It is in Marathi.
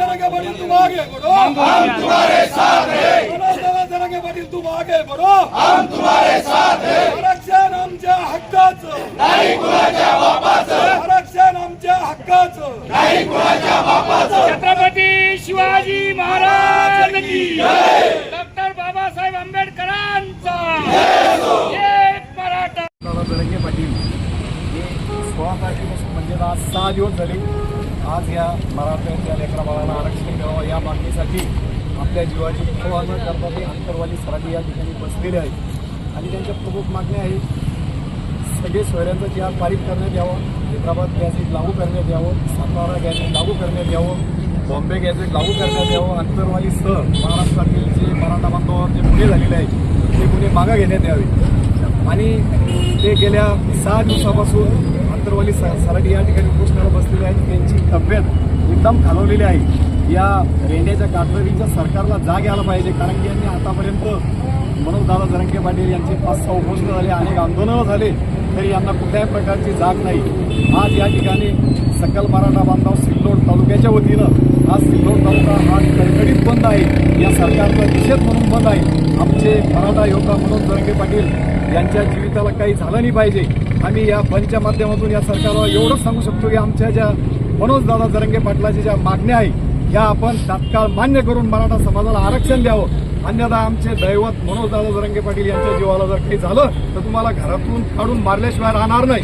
जरा बड़ी। तुम आगे बढ़ो हम तुम्हारे साथ हक्काचं। नाही कुणाच्या छत्रपती शिवाजी महाराज डॉक्टर बाबासाहेब आंबेडकरांचा। मराठा। बेळंगे पाटील हे सोळा म्हणजे आज सहा दिवस झाले. आज या मराठ्याच्या लेकरा बाळाला आरक्षण द्यावं या मागणीसाठी आपल्या जीवाची पर्वा न करता ते अंतरवाली सराठी या ठिकाणी बसलेले आहेत. आणि त्यांच्या प्रमुख मागण्या आहेत सगळे सोयऱ्यांचं जी पारित करण्यात यावं हैदराबाद गॅजेट लागू करण्यात यावं सातारा गॅजेट लागू करण्यात यावं बॉम्बे गॅजेट लागू करण्यात यावं अंतरवाली सर महाराष्ट्रातील जे मराठा बांधवावर जे गुन्हे झालेले आहेत ते गुन्हे मागं घेण्यात यावे आणि ते गेल्या सहा दिवसापासून अंतरवाली स या ठिकाणी उपोषणाला बसलेले आहेत त्यांची तब्येत एकदम खालवलेली आहे. या रेंड्याच्या कातरवीच्या सरकारला जाग यायला पाहिजे कारण की यांनी आतापर्यंत मनोजदादा जरंगे पाटील यांचे पाच सहा उपोषण झाले अनेक आंदोलनं झाले तरी यांना कुठल्याही प्रकारची जाग नाही. आज या ठिकाणी सकल मराठा बांधव सिल्लोड तालुक्याच्या वतीनं आज सिल्लोड तालुका हा कडकडीत बंद आहे. या सरकारचा निषेध म्हणून बंद आहे. आमचे मराठा योद्धा मनोज जरंगे पाटील यांच्या जीविताला काही झालं नाही पाहिजे. आम्ही या बंदच्या माध्यमातून या सरकारला एवढंच सांगू शकतो की आमच्या ज्या मनोज दादा जरंगे पाटलाच्या ज्या मागण्या आहे या आपण तात्काळ मान्य करून मराठा समाजाला आरक्षण द्यावं. अन्यथा आमचे दैवत मनोज दादा जरंगे पाटील यांच्या जीवाला जर काही झालं तर तुम्हाला घरातून काढून मारल्याशिवाय राहणार नाही.